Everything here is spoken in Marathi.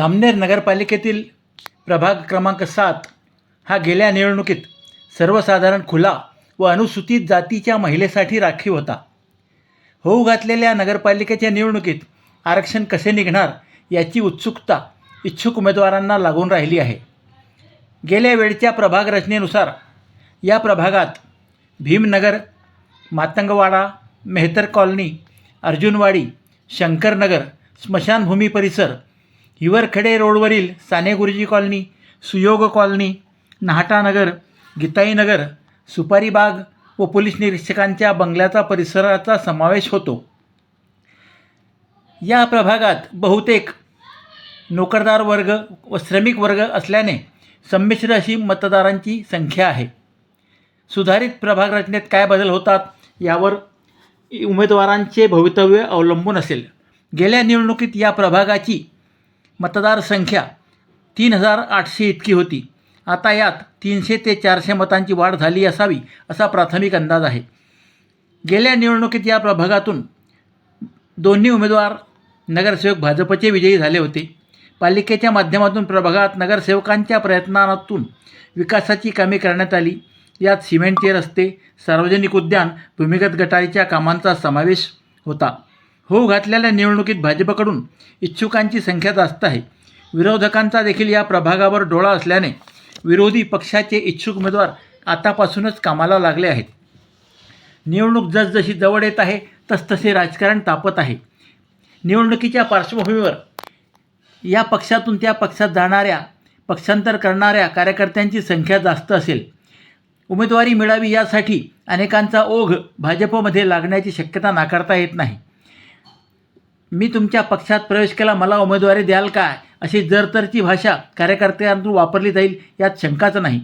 जामनेर नगरपालिकेतील प्रभाग क्रमांक सात हा गेल्या निवडणुकीत सर्वसाधारण खुला व अनुसूचित जातीच्या महिलेसाठी राखीव होता. होऊ घातलेल्या नगरपालिकेच्या निवडणुकीत आरक्षण कसे निघणार याची उत्सुकता इच्छुक उमेदवारांना लागून राहिली आहे. गेल्या वेळच्या प्रभाग रचनेनुसार या प्रभागात भीमनगर मातंगवाडा मेहतर कॉलनी अर्जुनवाडी शंकरनगर स्मशानभूमी परिसर हिवरखेडे रोडवरील साने गुरुजी कॉलनी सुयोग कॉलनी नाहटानगर गीताईनगर सुपारी बाग व पोलीस निरीक्षकांच्या बंगल्याचा परिसराचा समावेश होतो. या प्रभागात बहुतेक नोकरदार वर्ग व श्रमिक वर्ग असल्याने संमिश्र अशी मतदारांची संख्या आहे. सुधारित प्रभाग रचनेत काय बदल होतात यावर उमेदवारांचे भवितव्य अवलंबून असेल. गेल्या निवडणुकीत या प्रभागाची मतदारसंख्या तीन हजार आठशे इतकी होती. आता यात तीनशे ते चारशे मतांची वाढ झाली असावी असा प्राथमिक अंदाज आहे. गेल्या निवडणुकीत या प्रभागातून दोन्ही उमेदवार नगरसेवक भाजपचे विजयी झाले होते. पालिकेच्या माध्यमातून प्रभागात नगरसेवकांच्या प्रयत्नातून विकासाची कामे करण्यात आली. यात सिमेंटचे रस्ते सार्वजनिक उद्यान भूमिगत गटारीच्या कामांचा समावेश होता. होऊ घातलेल्या निवडणुकीत भाजपकडून इच्छुकांची संख्या जास्त आहे. विरोधकांचा देखील या प्रभागावर डोळा असल्याने विरोधी पक्षाचे इच्छुक उमेदवार आतापासूनच कामाला लागले आहेत. निवडणूक जसजशी जवळ येत आहे तसतसे राजकारण तापत आहे. निवडणुकीच्या पार्श्वभूमीवर या पक्षातून त्या पक्षात जाणाऱ्या पक्षांतर करणाऱ्या कार्यकर्त्यांची संख्या जास्त असेल. उमेदवारी मिळावी यासाठी अनेकांचा ओघ भाजपमध्ये लागण्याची शक्यता नाकारता येत नाही. मी तुमच्या पक्षात प्रवेश केला मला उमेदवारी द्याल काय? अशी जरतरची भाषा कार्यकर्त्यांतून वापरली जाईल यात शंकाच नाही.